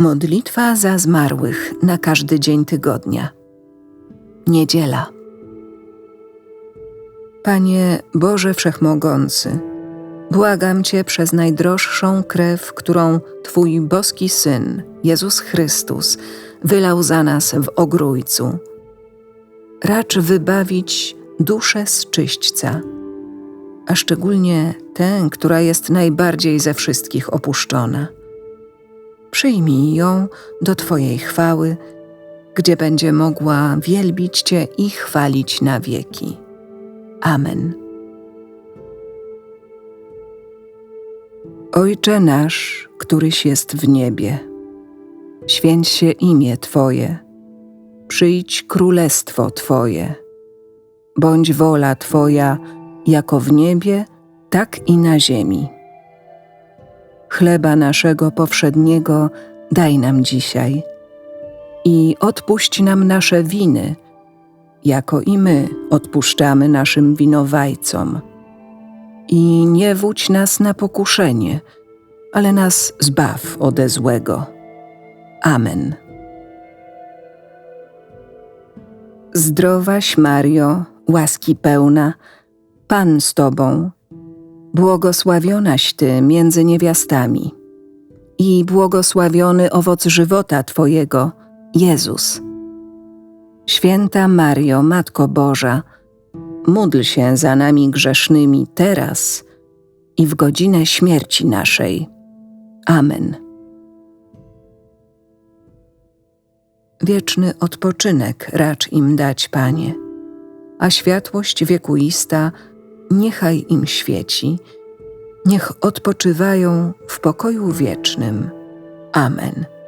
Modlitwa za zmarłych na każdy dzień tygodnia. Niedziela. Panie Boże Wszechmogący, błagam Cię przez najdroższą krew, którą Twój boski Syn, Jezus Chrystus, wylał za nas w Ogrójcu. Racz wybawić duszę z czyśćca, a szczególnie tę, która jest najbardziej ze wszystkich opuszczona przyjmij ją do Twojej chwały, gdzie będzie mogła wielbić Cię i chwalić na wieki. Amen. Ojcze nasz, któryś jest w niebie, święć się imię Twoje, przyjdź królestwo Twoje, bądź wola Twoja, jako w niebie, tak i na ziemi. Chleba naszego powszedniego daj nam dzisiaj i odpuść nam nasze winy, jako i my odpuszczamy naszym winowajcom. I nie wódź nas na pokuszenie, ale nas zbaw ode złego. Amen. Zdrowaś Mario, łaski pełna, Pan z Tobą Błogosławionaś Ty między niewiastami i błogosławiony owoc żywota Twojego, Jezus. Święta Mario, Matko Boża, módl się za nami grzesznymi teraz i w godzinę śmierci naszej. Amen. Wieczny odpoczynek racz im dać, Panie, a światłość wiekuista – niechaj im świeci, niech odpoczywają w pokoju wiecznym. Amen.